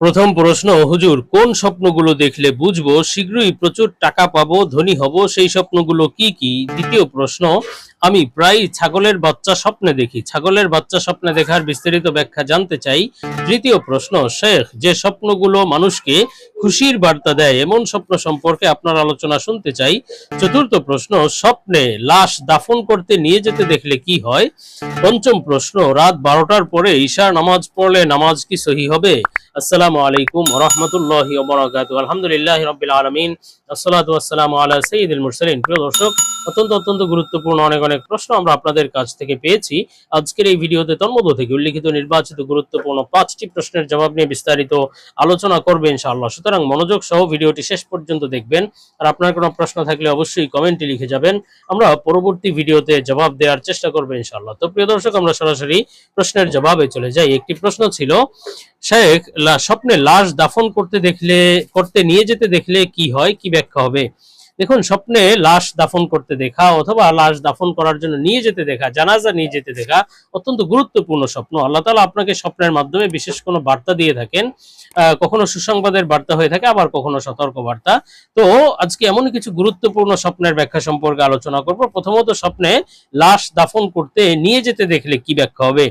প্রথম প্রশ্ন, হুজুর, কোন স্বপ্নগুলো দেখলে বুঝব? শীঘ্রই প্রচুর টাকা পাবো, ধনী হব, সেই স্বপ্নগুলো কি কি? দ্বিতীয় প্রশ্ন আমি প্রায় ছাগলের বাচ্চা স্বপ্নে দেখি। ছাগলের বাচ্চা স্বপ্নে দেখার বিস্তারিত ব্যাখ্যা জানতে চাই। তৃতীয় প্রশ্ন, শেখ, যে স্বপ্নগুলো মানুষকে খুশির বার্তা দেয়, এমন স্বপ্ন সম্পর্কে আপনার আলোচনা শুনতে চাই। চতুর্থ প্রশ্ন, স্বপ্নে লাশ দাফন করতে নিয়ে যেতে দেখলে কি হয়? পঞ্চম প্রশ্ন, রাত বারোটার পরে ঈশার নামাজ পড়লে নামাজ কি সহি হবে? আসসালামু আলাইকুম রহমতুল্লাহ আলহামদুলিল্লাহ রবিল আলমিন। আসসালাতু আসসালামু আলা সঈদুল মুরসালিন। অত্যন্ত অত্যন্ত গুরুত্বপূর্ণ অনেক অনেক প্রশ্ন আমরা আপনাদের কাছ থেকে পেয়েছি। আজকের এই থেকে উল্লিখিত নির্বাচিত গুরুত্বপূর্ণ পাঁচটি প্রশ্নের জবাব নিয়ে বিস্তারিত আলোচনা সুতরাং মনোযোগ সহ ভিডিওটি শেষ পর্যন্ত দেখবেন। আর আপনার কোনো প্রশ্ন থাকলে অবশ্যই কমেন্টে লিখে যাবেন। আমরা পরবর্তী ভিডিওতে জবাব দেওয়ার চেষ্টা করব ইনশাআল্লাহ। তো প্রিয় দর্শক, আমরা সরাসরি প্রশ্নের জবাবে চলে যাই। একটি প্রশ্ন ছিল শেখ স্বপ্নে লাশ দাফন করতে দেখলে, করতে নিয়ে যেতে দেখলে কি হয়, কি ব্যাখ্যা হবে? দেখুন, স্বপ্নে লাশ দাফন করতে দেখা অথবা লাশ দাফন করার জন্য নিয়ে যেতে দেখা, জানাজা নিয়ে যেতে দেখা অত্যন্ত গুরুত্বপূর্ণ স্বপ্ন। আল্লাহ তালা আপনাকে স্বপ্নের মাধ্যমে বিশেষ কোনো বার্তা দিয়ে থাকেন। কখনো সুসংবাদের বার্তা হয়ে থাকে, আবার কখনো সতর্ক বার্তা তো আজকে এমন কিছু গুরুত্বপূর্ণ স্বপ্নের ব্যাখ্যা সম্পর্কে আলোচনা করব। প্রথমত স্বপ্নে লাশ দাফন করতে নিয়ে যেতে দেখলে কি ব্যাখ্যা হবে?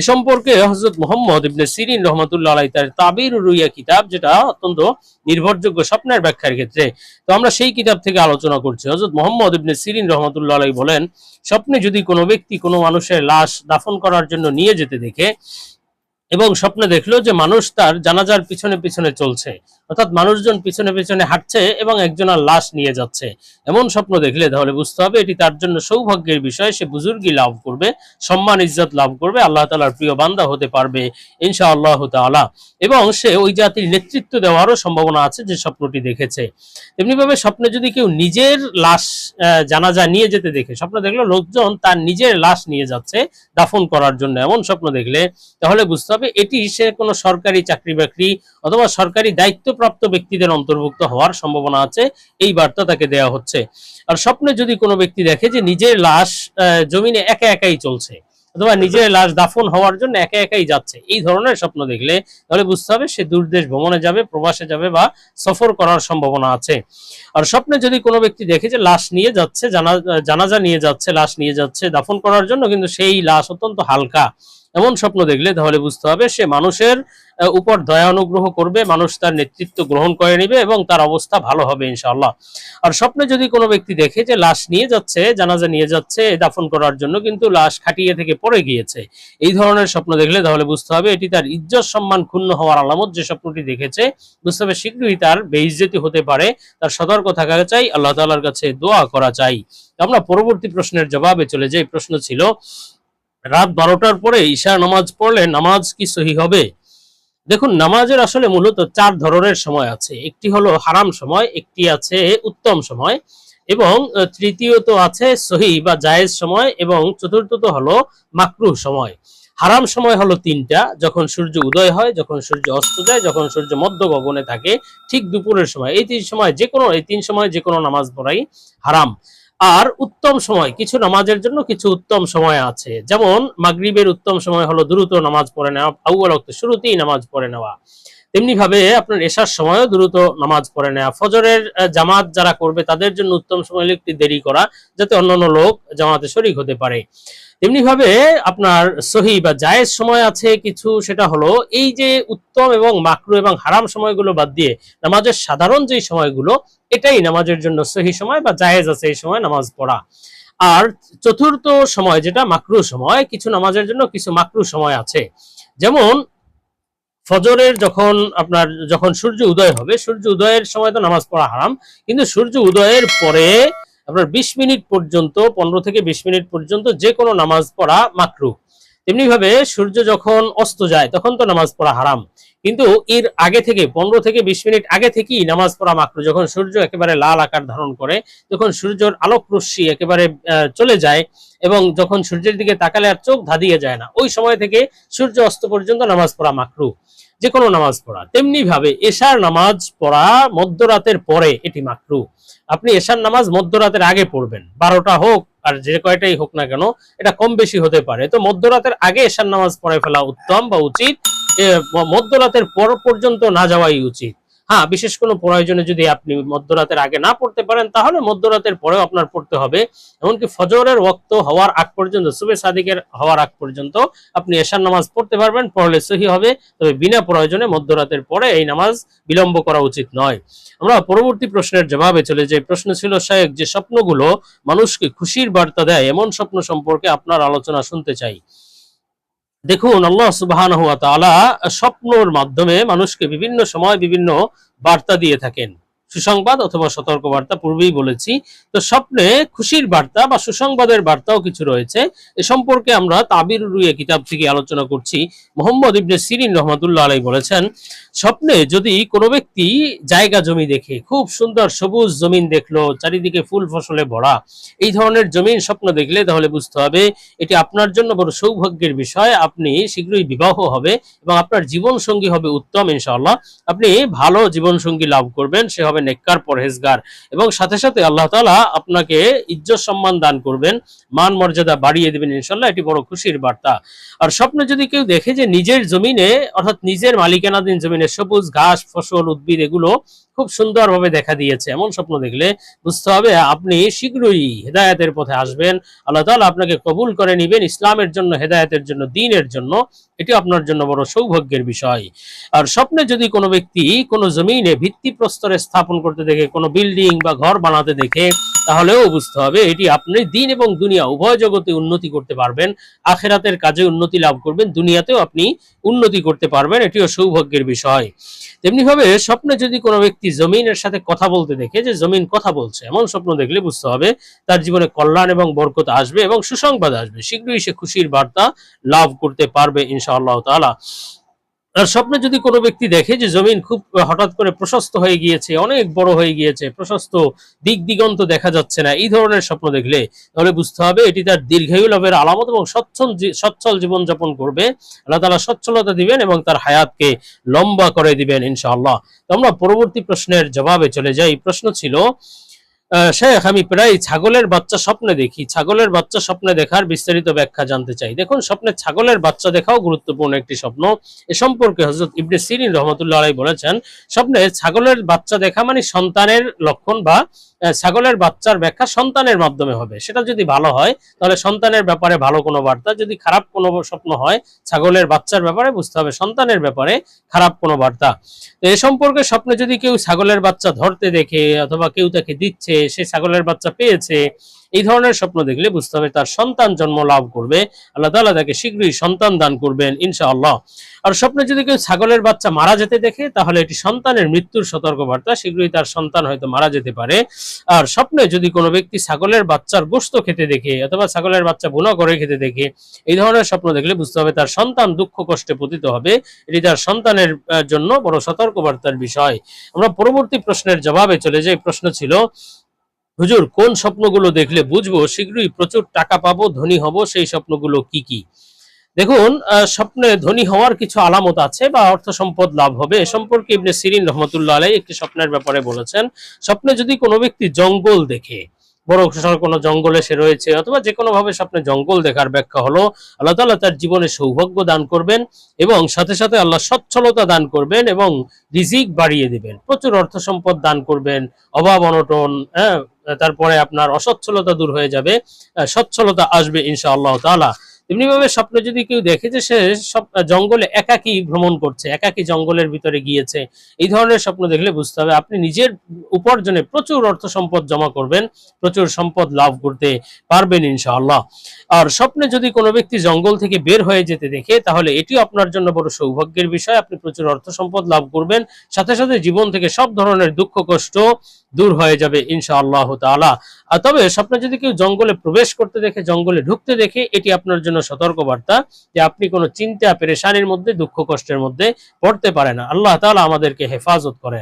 এ সম্পর্কে হজরত মোহাম্মদ ইবনে সিরিন রহমতুল্লাহ আলাই তার তাবির রুইয়া কিতাব, যেটা অত্যন্ত নির্ভরযোগ্য স্বপ্নের ব্যাখ্যার ক্ষেত্রে। তো আমরা সেই কিতাব থেকে আলোচনা করছে। হজরত মোহাম্মদ ইবনে সিরিন রহমতুল্লাহ আলাই বলেন, স্বপ্নে যদি কোনো ব্যক্তি কোনো মানুষের লাশ দাফন করার জন্য নিয়ে যেতে দেখে এবং স্বপ্নে দেখল যে মানুষ তার জানাজার পিছনে পিছনে চলছে অর্থাৎ মানুষজন পিছনে পিছনে হাঁটছে এবং একজনের লাশ নিয়ে যাচ্ছে। এমন স্বপ্ন দেখলে তাহলে বুঝতে হবে এটি তার জন্য সৌভাগ্যের বিষয়। সে বুজুর্গি লাভ করবে, সম্মান, ইজ্জত লাভ করবে, আল্লাহ তালার প্রিয় বান্দা হতে পারবে ইনশা আল্লাহ তালা এবং সে ওই জাতির নেতৃত্ব দেওয়ারও সম্ভাবনা আছে যে স্বপ্নটি দেখেছে। তেমনি ভাবে স্বপ্নে যদি কেউ নিজের লাশ জানাজা নিয়ে যেতে দেখে, স্বপ্ন দেখল লোকজন তার নিজের লাশ নিয়ে যাচ্ছে দাফন করার জন্য এমন স্বপ্ন দেখলে, তাহলে বুঝতে হবে এটি সে কোনো সরকারি চাকরি বাকরি অথবা সরকারি দায়িত্বপ্রাপ্ত ব্যক্তিদের অন্তর্ভুক্ত হওয়ার সম্ভাবনা আছে। এই বার্তা তাকে দেওয়া হচ্ছে। আর স্বপ্নে যদি কোনো ব্যক্তি দেখে যে নিজের লাশ জমিনে একা একাই চলছে, অথবা নিজের লাশ দাফন হওয়ার জন্য একা একাই যাচ্ছে, এই ধরনের স্বপ্ন দেখলে তাহলে বুঝতে হবে সে দূরদেশ ভ্রমণে যাবে, প্রবাসে যাবে বা সফর করার সম্ভাবনা আছে। আর স্বপ্নে যদি কোনো ব্যক্তি দেখে যে লাশ নিয়ে যাচ্ছে, জানা, জানাজা নিয়ে যাচ্ছে, লাশ নিয়ে যাচ্ছে, দাফন করার জন্য কিন্তু সেই লাশ অত্যন্ত হালকা। এমন স্বপ্ন দেখলে তাহলে বুঝতে হবে সে মানুষের উপর দয়া অনুগ্রহ করবে, মানুষ তার নেতৃত্ব গ্রহণ করে নেবে এবং তার অবস্থা ভালো হবে ইনশাআল্লাহ। আর স্বপ্নে যদি কোনো ব্যক্তি দেখে যে লাশ নিয়ে যাচ্ছে, জানাজা নিয়ে যাচ্ছে দাফন করার জন্য কিন্তু লাশ খাটিয়ে থেকে পড়ে গিয়েছে, এই ধরনের স্বপ্ন দেখলে তাহলে বুঝতে হবে এটি তার ইজ্জত সম্মান ক্ষুণ্ণ হওয়ার আলামত, যে স্বপ্নটি দেখেছে, বুঝতে হবে শীঘ্রই তার বেইজ্জতি হতে পারে, তার সতর্ক থাকা চাই, আল্লাহ তাআলার কাছে দোয়া করা চাই। আমরা পরবর্তী প্রশ্নের জবাবে চলে যাই, প্রশ্ন ছিল রাত বারোটার পরে ঈশা নামাজ পড়লে নামাজ কি সহি হবে? দেখুন, নামাজের আসলে মূলত চার ধরনের সময় আছে। একটি হলো হারাম সময়, একটি আছে উত্তম সময় এবং তৃতীয়ত আছে সহি বা জায়েজ সময় এবং চতুর্থত হলো মাকরুহ সময়। হারাম সময় হলো তিনটা, যখন সূর্য উদয় হয়, যখন সূর্য অস্ত যায়, যখন সূর্য মধ্য গগনে থাকে, ঠিক দুপুরের সময়। এই তিন সময় যে কোনো, এই তিন সময় যে কোনো নামাজ পড়াই হারাম। আর উত্তম সময়, কিছু নামাজের জন্য কিছু উত্তম সময় আছে। যেমন, মাগরিবের উত্তম সময় হলো দ্রুত নামাজ পড়ে নেওয়া আউ্বাল শুরুতেই নামাজ পড়ে নেওয়া। তেমনি ভাবে আপনার এশার সময়ও দ্রুত নামাজ পড়ে নেওয়া ফজরের জামাত যারা করবে, তাদের জন্য উত্তম সময় হলো একটি দেরি করা, যাতে অন্যান্য লোক জামাতে শরিক হতে পারে। তেমনি ভাবে আপনার সহি বা জায়েজ সময় আছে কিছু, সেটা হলো এই যে উত্তম এবং মাকরু এবং হারাম সময়গুলো বাদ দিয়ে নামাজের সাধারণ যে সময়গুলো, এটাই নামাজের জন্য সহি সময় বা জায়েজ আছে এই সময় নামাজ পড়া। আর চতুর্থ সময় যেটা মাকরু সময়, কিছু নামাজের জন্য কিছু মাকরু সময় আছে। যেমন ফজরের যখন আপনার যখন সূর্য উদয় হবে, সূর্য উদয়ের সময় তো নামাজ পড়া হারাম, কিন্তু সূর্য উদয়ের পরে আপনার বিশ মিনিট পর্যন্ত, পনেরো থেকে বিশ মিনিট পর্যন্ত যে কোনো নামাজ পড়া মাকরু তেমনি ভাবে সূর্য যখন অস্ত যায়, তখন তো নামাজ পড়া হারাম। কিন্তু এর আগে থেকে, পনেরো থেকে বিশ মিনিট আগে থেকেই নামাজ পড়া মাকরু। যখন সূর্য একেবারে লাল আকার ধারণ করে যখন সূর্যের আলোক রশ্মি একেবারে চলে যায় এবং যখন সূর্যের দিকে তাকালে আর চোখ ধাঁধিয়ে যায় না, ওই সময় থেকে সূর্য অস্ত পর্যন্ত নামাজ পড়া মাকরু যে কোনো নামাজ পড়া। তেমনি ভাবে এশার নামাজ পড়া মধ্যরাতের পরে এটি মাকরু। আপনি এশার নামাজ মধ্যরাতের আগে পড়বেন, বারোটা হোক আর যে কয়টাই হোক না কেন, এটা কম বেশি হতে পারে। তো মধ্যরাতের আগে এশার নামাজ পড়ে ফেলা উত্তম বা উচিত। মধ্যরাতের পর পর্যন্ত না যাওয়াই উচিত। হ্যাঁ বিশেষ কোনো প্রয়োজনে যদি আপনি মধ্যরাতের আগে না পড়তে পারেন, তাহলে মধ্যরাতের পরেও আপনার পড়তে হবে। এমনকি ফজরের ওক্ত হওয়ার আগ পর্যন্ত সুবে সাদিকের হওয়ার আগ পর্যন্ত আপনি এশার নামাজ পড়তে পারবেন, পড়লে সহি হবে। তবে বিনা প্রয়োজনে মধ্যরাতের পরে এই নামাজ বিলম্ব করা উচিত নয়। আমরা পরবর্তী প্রশ্নের জবাবে চলে যাই। প্রশ্ন ছিল শায়েক যে স্বপ্নগুলো মানুষকে খুশির বার্তা দেয়, এমন স্বপ্ন সম্পর্কে আপনার আলোচনা শুনতে চাই। দেখুন আল্লাহ সুবাহ স্বপ্নর মাধ্যমে মানুষকে বিভিন্ন সময় বিভিন্ন বার্তা দিয়ে থাকেন। সুসংবাদ অথবা সতর্ক বার্তা পূর্বেই বলেছি। তো স্বপ্নে খুশির বার্তা বা সুসংবাদের বার্তাও কিছু রয়েছে। এ সম্পর্কে আমরা তাবির রুয়ে কিতাব থেকে আলোচনা করছি। মোহাম্মদ ইবনে সিরিন রহমতুল্লাহ আলাই বলেছেন, স্বপ্নে যদি কোনো ব্যক্তি জায়গা জমি দেখে, খুব সুন্দর সবুজ জমিন দেখল, চারিদিকে ফুল ফসলে ভরা, এই ধরনের জমিন স্বপ্ন দেখলে তাহলে বুঝতে হবে এটি আপনার জন্য বড় সৌভাগ্যের বিষয়। আপনি শীঘ্রই বিবাহ হবে এবং আপনার জীবন সঙ্গী হবে উত্তম ইনশাআল্লাহ। আপনি ভালো জীবন সঙ্গী লাভ করবেন, সে হবে নেককার পরহেজগার। এবং সাথে সাথে আল্লাহ তাআলা আপনাকে ইজ্জত সম্মান দান করবেন, মান মর্যাদা বাড়িয়ে দিবেন, ইনশাআল্লাহ এটি বড় খুশির বার্তা। আর স্বপ্নে যদি কেউ দেখে যে নিজের জমিনে, অর্থাৎ নিজের মালিকানাধীন জমিনে সবুজ ঘাস, ফসল, উদ্ভিদ, এগুলো খুব সুন্দরভাবে দেখা দিয়েছে, এমন স্বপ্ন দেখলে বুঝতে হবে আপনি শীঘ্রই হেদায়েতের পথে আসবেন। আল্লাহ তালা আপনাকে কবুল করে নিবেন ইসলামের জন্য, হেদায়েতের জন্য, দিনের জন্য। এটি আপনার জন্য বড় সৌভাগ্যের বিষয়। আর স্বপ্নে যদি কোনো ব্যক্তি কোনো জমিনে ভিত্তি প্রস্তরে স্থাপন করতে দেখে, কোনো বিল্ডিং বা ঘর বানাতে দেখে, তাহলেও বুঝতে হবে এটি আপনি দিন এবং দুনিয়া, উভয় জগতে উন্নতি করতে পারবেন, আখেরাতের কাজে উন্নতি লাভ করবেন, দুনিয়াতেও আপনি উন্নতি করতে পারবেন, এটিও সৌভাগ্যের বিষয়। তেমনি ভাবে স্বপ্নে যদি কোনো ব্যক্তি জমিনের সাথে কথা বলতে দেখে, যে জমিন কথা বলছে, এমন স্বপ্ন দেখলে বুঝতে হবে তার জীবনে কল্যাণ এবং বরকত আসবে এবং সুসংবাদ আসবে, শীঘ্রই সে খুশির বার্তা লাভ করতে পারবে ইনশাআল্লাহ তাআলা। আর স্বপ্নে যদি কোনো ব্যক্তি দেখে যে জমিন খুব হঠাৎ করে প্রশস্ত হয়ে গিয়েছে, অনেক বড় হয়ে গিয়েছে, প্রশস্ত দিক দিগন্ত দেখা যাচ্ছে না, এই ধরনের স্বপ্ন দেখলে তাহলে বুঝতে হবে এটি তার দীর্ঘায়ু লাভের আলামত এবং সচ্ছল সচ্ছল জীবনযাপন করবে। আল্লাহ তাআলা সচ্ছলতা দিবেন এবং তার হায়াতকে লম্বা করে দিবেন ইনশাআল্লাহ। তো আমরা পরবর্তী প্রশ্নের জবাবে চলে যাই। প্রশ্ন ছিল শেখ, আমি প্রায় ছাগলের বাচ্চা স্বপ্নে দেখি। ছাগলের বাচ্চা স্বপ্নে দেখার বিস্তারিত ব্যাখ্যা জানতে চাই। দেখুন, স্বপ্নে ছাগলের বাচ্চা দেখাও গুরুত্বপূর্ণ একটি স্বপ্ন। এ সম্পর্কে হজরত ইবনে সিরিন রহমতুল্লাহ আলাই বলেছেন, স্বপ্নে ছাগলের বাচ্চা দেখা মানে সন্তানের লক্ষণ বা ছাগলের বাচ্চার ব্যাখ্যা সন্তানের মাধ্যমে হবে। সেটা যদি ভালো হয়, তাহলে সন্তানের ব্যাপারে ভালো কোনো বার্তা। যদি খারাপ কোনো স্বপ্ন হয়, ছাগলের বাচ্চার ব্যাপারে বুঝতে হবে, সন্তানের ব্যাপারে খারাপ কোনো বার্তা। তো এ সম্পর্কে স্বপ্নে যদি কেউ ছাগলের বাচ্চা ধরতে দেখে, অথবা কেউ তাকে দিচ্ছে সে ছাগলের বাচ্চা পেয়েছে, এই ধরনের স্বপ্ন দেখলে বুঝতে হবে তার সন্তান জন্ম লাভ করবে। আল্লাহ তাআলা তাকে শীঘ্রই সন্তান দান করবেন, ইনশাআল্লাহ। আর স্বপ্নে যদি কেউ ছাগলের বাচ্চা মারা যেতে দেখে, তাহলে এটি সন্তানের মৃত্যুর সতর্কবার্তা, শীঘ্রই তার সন্তান হয়তো মারা যেতে পারে। আর স্বপ্নে যদি কোনো ব্যক্তি ছাগলের বাচ্চার গোস্ত খেতে দেখে, অথবা ছাগলের বাচ্চা বুনা করে খেতে দেখে, এই ধরনের স্বপ্ন দেখলে বুঝতে হবে তার সন্তান দুঃখ কষ্টে পতিত হবে। এটি তার সন্তানের জন্য বড় সতর্কবার্তার বিষয়। আমরা পরবর্তী প্রশ্নের জবাবে চলে যাই। প্রশ্ন ছিল হুজুর, কোন স্বপ্নগুলো দেখলে বুঝব? শীঘ্রই প্রচুর টাকা পাবো, ধনী হব, সেই স্বপ্নগুলো কি কি? দেখুন স্বপ্নে ধনী হওয়ার কিছু আলামত আছে বা অর্থ সম্পদ লাভ হবে। এ সম্পর্কে ইবনে সিরিন রহমতুল্লাহ আলাই একটি স্বপ্নের ব্যাপারে বলেছেন, স্বপ্নে যদি কোনো ব্যক্তি জঙ্গল দেখে, বড় সড় কোনো জঙ্গলে সে রয়েছে অথবা যে কোনো ভাবে স্বপ্নে জঙ্গল দেখার ব্যাখ্যা হলো, আল্লাহ তাআলা তার জীবনে সৌভাগ্য দান করবেন এবং সাথে সাথে আল্লাহ সচ্ছলতা দান করবেন এবং রিজিক বাড়িয়ে দিবেন। প্রচুর অর্থ সম্পদ দান করবেন, অভাব অনটন হ্যাঁ তারপরে আপনার অসচ্ছলতা দূর হয়ে যাবে সচ্ছলতা আসবে ইনশাআল্লাহ তাআলা। তেমনি ভাবে স্বপ্নে যদি কেউ দেখে যে সে সব জঙ্গলে একাকী ভ্রমণ করছে, একাকী জঙ্গলের ভিতরে গিয়েছে, এই ধরনের স্বপ্ন দেখলে বুঝতে হবে আপনি নিজের উপার্জনে প্রচুর অর্থ সম্পদ জমা করবেন, প্রচুর সম্পদ লাভ করতে পারবেন ইনশাআল্লাহ। আর স্বপ্নে যদি কোনো ব্যক্তি জঙ্গল থেকে বের হয়ে যেতে দেখে, তাহলে এটিও আপনার জন্য বড় সৌভাগ্যের বিষয়। আপনি প্রচুর অর্থ সম্পদ লাভ করবেন, সাথে সাথে জীবন থেকে সব ধরনের দুঃখ, কষ্ট দূর হয়ে যাবে ইনশাআল্লাহ আর তবে স্বপ্নে যদি কেউ জঙ্গলে প্রবেশ করতে দেখে, জঙ্গলে ঢুকতে দেখে, এটি আপনার জন্য সতর্কবার্তা যে আপনি কোনো চিন্তা, পেরেশানির মধ্যে, দুঃখ, কষ্টের মধ্যে পড়তে পারে না। আল্লাহ তালা আমাদেরকে হেফাজত করেন।